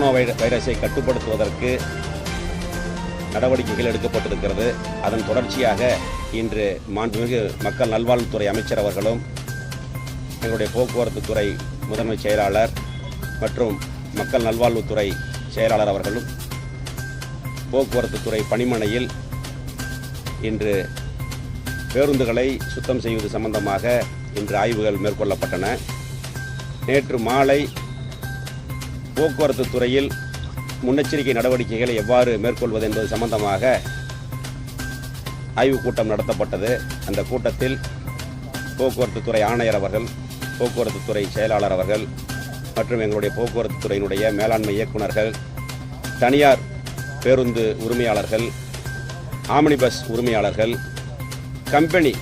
வை- வைரஸை கட்டுப்படுத்துவதற்கு நடவடிக்கைகள் எடுக்கப்பட்டிருக்கிறது. அதன் தொடர்ச்சியாக இன்று மாண்புமிகு மக்கள் நல்வாழ்வுத்துறை அமைச்சர் அவர்களும் எங்களுடைய போக்குவரத்து துறை முதன்மை செயலாளர் மற்றும் மக்கள் நல்வாழ்வுத்துறை செயலாளர் அவர்களும் போக்குவரத்துத்துறை பணிமனையில் இன்று பேருந்துகளை சுத்தம் செய்வது சம்பந்தமாக இன்று ஆய்வுகள் மேற்கொள்ளப்பட்டன. நேற்று மாலை போக்குவரத்து துறையில் முன்னெச்சரிக்கை நடவடிக்கைகளை எவ்வாறு மேற்கொள்வது என்பது சம்பந்தமாக ஆய்வுக் கூட்டம் நடத்தப்பட்டது. அந்த கூட்டத்தில் போக்குவரத்து துறை ஆணையர் அவர்கள் போக்குவரத்து துறை செயலாளர் அவர்கள் மற்றும் எங்களுடைய போக்குவரத்து துறையினுடைய மேலாண்மை இயக்குனர்கள் தனியார் பேருந்து உரிமையாளர்கள் ஆம்னி பஸ் உரிமையாளர்கள் கம்பெனி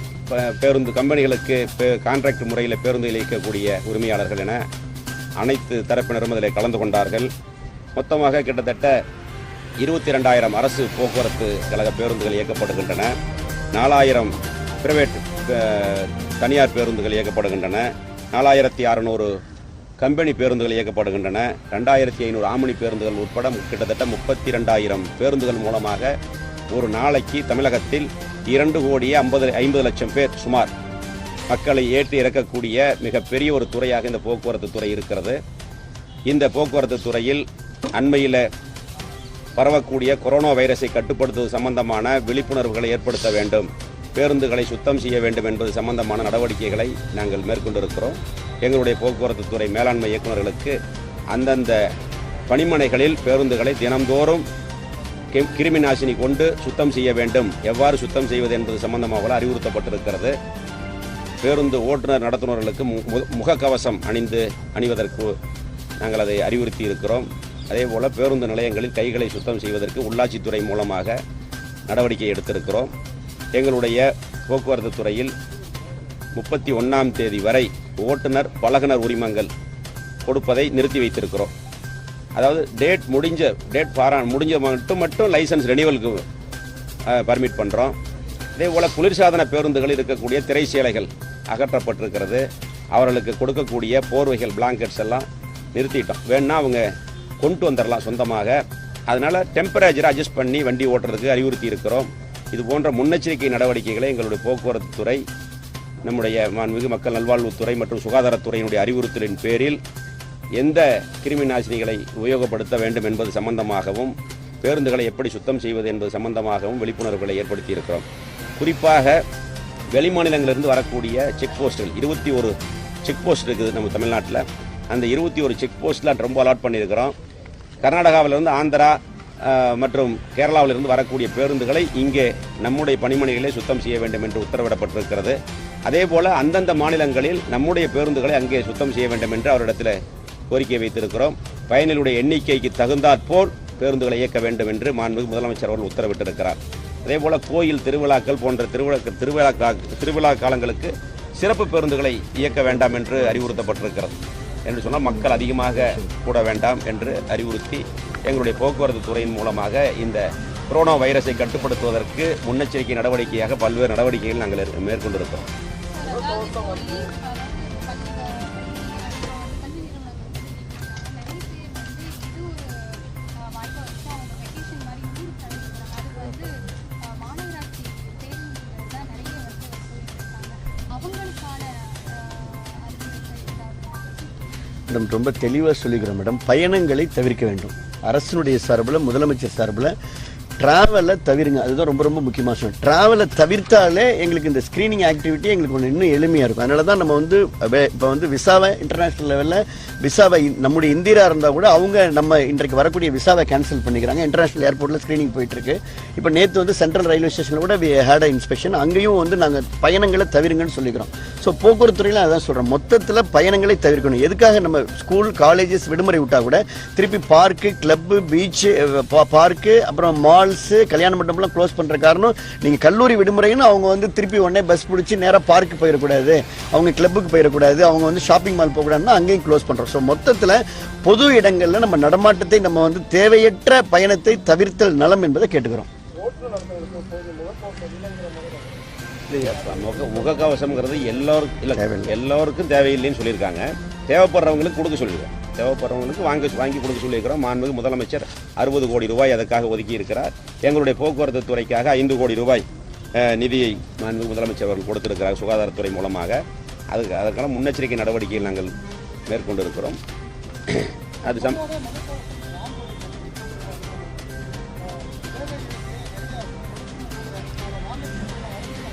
பேருந்து கம்பெனிகளுக்கு கான்ட்ராக்ட் முறையில் பேருந்து இயக்கக்கூடிய உரிமையாளர்கள் என அனைத்து தரப்பினரும் அதில் கலந்து கொண்டார்கள். மொத்தமாக கிட்டத்தட்ட இருபத்தி ரெண்டாயிரம் அரசு போக்குவரத்து கழக பேருந்துகள் இயக்கப்படுகின்றன. நாலாயிரம் பிரைவேட் தனியார் பேருந்துகள் இயக்கப்படுகின்றன. நாலாயிரத்தி அறநூறு கம்பெனி பேருந்துகள் இயக்கப்படுகின்றன. ரெண்டாயிரத்தி ஐநூறு ஆமணி பேருந்துகள் உட்பட கிட்டத்தட்ட முப்பத்தி ரெண்டாயிரம் பேருந்துகள் மூலமாக ஒரு நாளைக்கு தமிழகத்தில் இரண்டு கோடியே ஐம்பது ஐம்பது லட்சம் பேர் சுமார் மக்களை ஏற்றி இறக்கக்கூடிய மிகப்பெரிய ஒரு துறையாக இந்த போக்குவரத்து துறை இருக்கிறது. இந்த போக்குவரத்து துறையில் அண்மையில் பரவக்கூடிய கொரோனா வைரஸை கட்டுப்படுத்துவது சம்பந்தமான விழிப்புணர்வுகளை ஏற்படுத்த வேண்டும். பேருந்துகளை சுத்தம் செய்ய வேண்டும் என்பது சம்பந்தமான நடவடிக்கைகளை நாங்கள் மேற்கொண்டிருக்கிறோம். எங்களுடைய போக்குவரத்து துறை மேலாண்மை இயக்குநர்களுக்கு அந்தந்த பணிமனைகளில் பேருந்துகளை தினந்தோறும் கி- கிருமி நாசினி கொண்டு சுத்தம் செய்ய வேண்டும். எவ்வாறு சுத்தம் செய்வது என்பது சம்பந்தமாக அறிவுறுத்தப்பட்டிருக்கிறது. பேருந்து ஓட்டுநர் நடத்துனர்களுக்கு மு- மு- முகக்கவசம் அணிந்து அணிவதற்கு நாங்கள் அதை அறிவுறுத்தி இருக்கிறோம். அதே போல் பேருந்து நிலையங்களில் கைகளை சுத்தம் செய்வதற்கு உள்ளாட்சித்துறை மூலமாக நடவடிக்கை எடுத்திருக்கிறோம். எங்களுடைய போக்குவரத்து துறையில் முப்பத்தி ஒன்றாம் தேதி வரை ஓட்டுநர் பழகுனர் உரிமங்கள் கொடுப்பதை நிறுத்தி வைத்திருக்கிறோம். அதாவது டேட் முடிஞ்ச டேட் பாரா முடிஞ்ச மட்டும் மட்டும் லைசன்ஸ் ரெனிவலுக்கு பர்மிட் பண்ணுறோம் இதே போல் குளிர்சாதன பேருந்துகளில் இருக்கக்கூடிய திரைச்சேலைகள் அகற்றப்பட்டிருக்கிறது. அவர்களுக்கு கொடுக்கக்கூடிய போர்வைகள் பிளாங்கெட்ஸ் எல்லாம் நிறுத்திட்டோம். வேணும்னா அவங்க கொண்டு வந்துடலாம் சொந்தமாக. அதனால் டெம்பரேச்சரை அட்ஜஸ்ட் பண்ணி வண்டி ஓட்டுறதுக்கு அறிவுறுத்தி இருக்கிறோம். இது போன்ற முன்னெச்சரிக்கை நடவடிக்கைகளை எங்களுடைய போக்குவரத்து துறை நம்முடைய மாண்புமிகு மக்கள் நல்வாழ்வுத்துறை மற்றும் சுகாதாரத்துறையினுடைய அறிவுறுத்தலின் பேரில் எந்த கிருமி நாசினிகளை உபயோகப்படுத்த வேண்டும் என்பது சம்பந்தமாகவும் பேருந்துகளை எப்படி சுத்தம் செய்வது என்பது சம்பந்தமாகவும் விழிப்புணர்வுகளை ஏற்படுத்தியிருக்கிறோம் குறிப்பாக வெளிமாநிலங்களிலிருந்து வரக்கூடிய செக் போஸ்ட்டுகள் இருபத்தி ஒரு செக் போஸ்ட் இருக்குது நம்ம தமிழ்நாட்டில். அந்த இருபத்தி ஒரு செக் போஸ்ட்லாம் ரொம்ப அலாட் பண்ணியிருக்கிறோம். கர்நாடகாவிலிருந்து ஆந்திரா மற்றும் கேரளாவிலிருந்து வரக்கூடிய பேருந்துகளை இங்கே நம்முடைய பணிமனைகளே சுத்தம் செய்ய வேண்டும் என்று உத்தரவிடப்பட்டிருக்கிறது. அதே போல் அந்தந்த மாநிலங்களில் நம்முடைய பேருந்துகளை அங்கே சுத்தம் செய்ய வேண்டும் என்று அவரிடத்தில் கோரிக்கை வைத்திருக்கிறோம். பயணிகளுடைய எண்ணிக்கைக்கு தகுந்தாற்போல் பேருந்துகளை இயக்க வேண்டும் என்று மாண்பு முதலமைச்சர் அவர்கள் உத்தரவிட்டிருக்கிறார். அதே போல் கோயில் திருவிழாக்கள் போன்ற திருவிழா திருவிழா கா- திருவிழா காலங்களுக்கு சிறப்பு பேருந்துகளை இயக்க வேண்டாம் என்று அறிவுறுத்தப்பட்டிருக்கிறது. என்று சொன்னால் மக்கள் அதிகமாக கூட வேண்டாம் என்று அறிவுறுத்தி எங்களுடைய போக்குவரத்து துறையின் மூலமாக இந்த கொரோனா வைரஸை கட்டுப்படுத்துவதற்கு முன்னெச்சரிக்கை நடவடிக்கையாக பல்வேறு நடவடிக்கைகள் நாங்கள் மேற்கொண்டிருக்கிறோம். மேடம் ரொம்ப தெளிவாக சொல்லிக்கிறோம் மேடம். பயணங்களை தவிர்க்க வேண்டும். அரசினுடைய சார்பில் முதலமைச்சர் சார்பில் ட்ராவலை தவிருங்க. அதுதான் ரொம்ப ரொம்ப முக்கியமாக சொன்னோம் ட்ராவலை தவிர்த்தாலே எங்களுக்கு இந்த ஸ்க்ரீனிங் ஆக்டிவிட்டி எங்களுக்கு ஒன்று இன்னும் எளிமையாக இருக்கும். அதனால தான் நம்ம வந்து இப்போ வந்து விசாவை இன்டர்நேஷ்னல் லெவலில் விசாவை நம்முடைய இந்தியராக இருந்தால் கூட அவங்க நம்ம இன்றைக்கு வரக்கூடிய விசாவை கேன்சல் பண்ணிக்கிறாங்க. இன்டர்நேஷ்னல் ஏர்போர்ட்டில் ஸ்க்ரீனிங் போயிட்டுருக்கு. இப்போ நேற்று வந்து சென்ட்ரல் ரயில்வே ஸ்டேஷனில் கூட வி ஹேட் இன்ஸ்பெக்ஷன் அங்கேயும் வந்து நாங்கள் பயணங்களை தவிருங்கன்னு சொல்லிக்கிறோம். ஸோ போக்குவரத்துறையில் அதான் சொல்கிறோம் மொத்தத்தில் பயணங்களை தவிர்க்கணும். எதுக்காக நம்ம ஸ்கூல் காலேஜஸ் விடுமுறை விட்டால் கூட திருப்பி பார்க்கு கிளப்பு பீச்சு பார்க்கு அப்புறம் மால் மால்ஸு கல்யாண மண்டபம்லாம் க்ளோஸ் பண்ணுற காரணம் நீங்கள் கல்லூரி விடுமுறைன்னு அவங்க வந்து திருப்பி உடனே பஸ் பிடிச்சி நேராக பார்க்கு போயிடக்கூடாது. அவங்க கிளப்புக்கு போயிடக்கூடாது. அவங்க வந்து ஷாப்பிங் மால் போகக்கூடாதுன்னா அங்கேயும் க்ளோஸ் பண்ணுறோம் ஸோ மொத்தத்தில் பொது இடங்களில் நம்ம நடமாட்டத்தை நம்ம வந்து தேவையற்ற பயணத்தை தவிர்த்தல் நலம் என்பதை கேட்டுக்கிறோம். முக முகக்கவசம்ங்கிறது எல்லோருக்கும் இல்லை எல்லோருக்கும் தேவையில்லைன்னு சொல்லியிருக்காங்க. தேவைப்படுறவங்களுக்கு கொடுக்க சொல்லிடுவோம் தேவைப்படுறவங்களுக்கு வாங்கி வாங்கி கொடுக்க சொல்லியிருக்கிறோம். மாண்புமிகு முதலமைச்சர் அறுபது கோடி ரூபாய் அதற்காக ஒதுக்கி இருக்கிறார் எங்களுடைய போக்குவரத்து துறைக்காக ஐந்து கோடி ரூபாய் நிதியை மாண்புமிகு முதலமைச்சர் அவர்கள் கொடுத்திருக்கிறார் சுகாதாரத்துறை மூலமாக. அதுக்கு அதற்கான முன்னெச்சரிக்கை நடவடிக்கைகள் நாங்கள் மேற்கொண்டிருக்கிறோம். அது சம்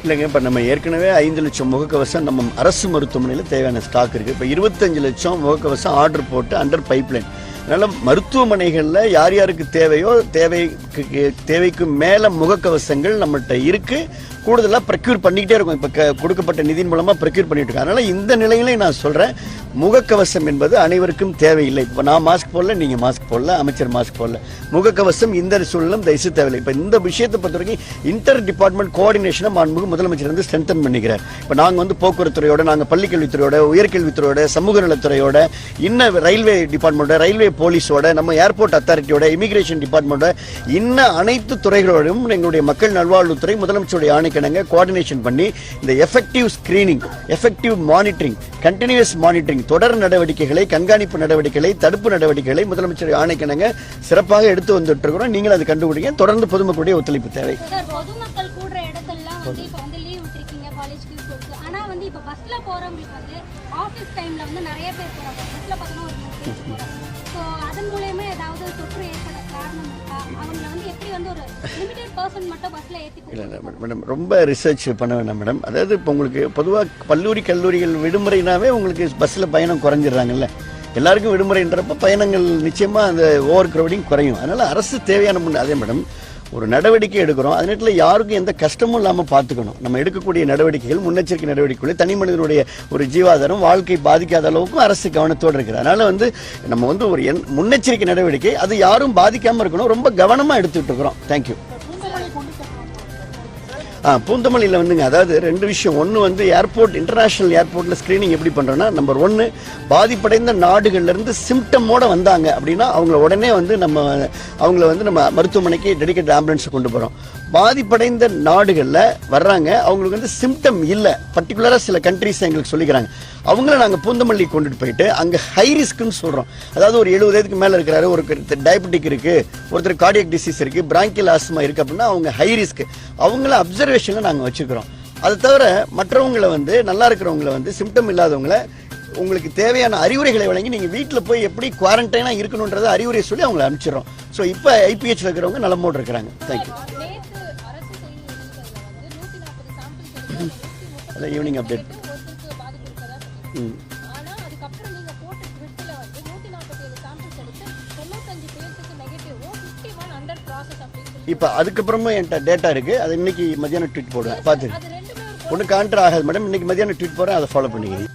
இல்லைங்க இப்போ நம்ம ஏற்கனவே ஐந்து லட்சம் முகக்கவசம் நம்ம அரசு மருத்துவமனையில் தேவையான ஸ்டாக் இருக்குது இப்போ இருபத்தஞ்சு லட்சம் முகக்கவசம் ஆர்டர் போட்டு அண்டர் பைப்லைன் அதனால் மருத்துவமனைகளில் யார் யாருக்கு தேவையோ தேவைக்கு தேவைக்கு மேலே முகக்கவசங்கள் நம்மகிட்ட இருக்குது கூடுதலாக ப்ரொக்யூர் பண்ணிக்கிட்டே இருக்கும். இப்போ க- கொடுக்கப்பட்ட நிதியின் மூலமாக ப்ரொக்யூர் பண்ணிட்டு இருக்கோம். அதனால் இந்த நிலையிலையும் நான் சொல்கிறேன் முகக்கவசம் என்பது அனைவருக்கும் தேவையில்லை. இப்போ நான் மாஸ்க் போடல நீங்கள் மாஸ்க் போடல அமைச்சர் மாஸ்க் போடல. முகக்கவசம் இந்த சூழலும் தயசு தேவையில்லை. இப்போ இந்த விஷயத்தை பொறுத்த வரைக்கும் இன்டர் டிபார்ட்மெண்ட் கோஆர்டினேஷனை மாண்புமிகு முதலமைச்சர் வந்து ஸ்ட்ரென்தன் பண்ணிக்கிறார். இப்போ நாங்கள் வந்து போக்குவரத்துறையோட நாங்கள் பள்ளிக்கல்வித்துறையோட உயர்கல்வித்துறையோட சமூக நலத்துறையோட இன்ன ரயில்வே டிபார்ட்மெண்ட்டோட ரயில்வே போலீஸோட நம்ம ஏர்போர்ட் அத்தாரிட்டியோட இமிகிரேஷன் டிபார்ட்மெண்ட்டோட இன்ன அனைத்து துறைகளோடும் எங்களுடைய மக்கள் நல்வாழ்வுத்துறை முதலமைச்சருடைய ஆணைக்கிணங்க கோஆர்டினேஷன் பண்ணி இந்த effective screening effective monitoring continuous monitoring தொடர் நடவடிக்கைகளை கண்காணிப்பு நடவடிக்கைகளை தடுப்பு நடவடிக்கைகளை முதலமைச்சர் ஆணைக்கிணங்க சிறப்பாக எடுத்து வந்துட்டு இருக்கிறோம் நீங்கள் அதை கண்டுபிடிங்க. தொடர்ந்து பொதுமக்களுடைய ஒத்துழைப்பு தேவை. அதன் மூலயமா ஏதாவது தொற்று ஏற்பட காரணம் இருக்கா? இல்லை இல்லை மேடம் மேடம் ரொம்ப ரிசர்ச் பண்ண வேண்டாம் மேடம் அதாவது இப்போ உங்களுக்கு பொதுவாக கல்லூரி கல்லூரிகள் விடுமுறைனாவே உங்களுக்கு பஸ்ஸில் பயணம் குறைஞ்சிடுறாங்கல்ல. எல்லாருக்கும் விடுமுறைன்றப்ப பயணங்கள் நிச்சயமாக அந்த ஓவர் க்ரௌடிங் குறையும். அதனால் அரசு தேவையான முன் அதே மேடம் ஒரு நடவடிக்கை எடுக்கிறோம். அது நேரத்தில் யாருக்கும் எந்த கஷ்டமும் இல்லாமல் பார்த்துக்கணும். நம்ம எடுக்கக்கூடிய நடவடிக்கைகள் முன்னெச்சரிக்கை நடவடிக்கைகள் தனி மனிதனுடைய ஒரு ஜீவாதாரம் வாழ்க்கை பாதிக்காத அளவுக்கும் அரசு கவனத்தோடு இருக்குது அதனால வந்து நம்ம வந்து ஒரு என் முன்னெச்சரிக்கை நடவடிக்கை அது யாரும் பாதிக்காமல் இருக்கணும். ரொம்ப கவனமாக எடுத்துகிட்டு இருக்கிறோம். தேங்க்யூ பூந்தமல்லியில் வந்துங்க அதாவது ரெண்டு விஷயம். ஒன்று வந்து ஏர்போர்ட் இன்டர்நேஷனல் ஏர்போர்ட்டில் ஸ்க்ரீனிங் எப்படி பண்ணுறோன்னா நம்பர் ஒன்று பாதிப்படைந்த நாடுகள்லேருந்து சிம்டமோடு வந்தாங்க அப்படின்னா அவங்கள உடனே வந்து நம்ம அவங்கள வந்து நம்ம மருத்துவமனைக்கு டெடிகேட் ஆம்புலன்ஸை கொண்டு போகிறோம் பாதிப்படைந்த நாடுகளில் வர்றாங்க அவங்களுக்கு வந்து சிம்டம் இல்லை. பர்டிகுலராக சில கண்ட்ரிஸ் எங்களுக்கு சொல்லிக்கிறாங்க. அவங்கள நாங்கள் பூந்தமல்லி கொண்டுட்டு போயிட்டு அங்கே ஹை ரிஸ்க்குன்னு சொல்கிறோம் அதாவது ஒரு எழுபது வயதுக்கு மேலே இருக்கிறாரு ஒரு டயபெட்டிக் இருக்குது ஒருத்தர் கார்டியக் டிசீஸ் இருக்குது பிராங்கியல் ஆஸ்மா இருக்குது அப்படின்னா அவங்க ஹை ரிஸ்க் அவங்கள அப்சர்வேஷனில் நாங்கள் வச்சுக்கிறோம் அது தவிர மற்றவங்களை வந்து நல்லா இருக்கிறவங்கள வந்து சிம்டம் இல்லாதவங்கள உங்களுக்கு தேவையான அறிவுரைகளை வழங்கி நீங்கள் வீட்டில் போய் எப்படி குவாரண்டைனாக இருக்கணுன்றதை அறிவுரை சொல்லி அவங்கள அனுப்பிச்சிடுறோம். ஸோ இப்போ ஐபிஹெச்ல இருக்கிறவங்க நலமோடு இருக்கிறாங்க. தேங்க்யூ நேத்து அரசு செய்தி இப்போ அதுக்கப்புறமும் என்கிட்ட டேட்டா இருக்குது அது இன்னைக்கு மதியானம் ட்வீட் போடுவேன். பார்த்து ஒன்றும் கான்ட்ரா ஆகாது மேடம் இன்னைக்கு மதியானம் ட்வீட் போகிறேன் அதை ஃபாலோ பண்ணிக்கிறேன்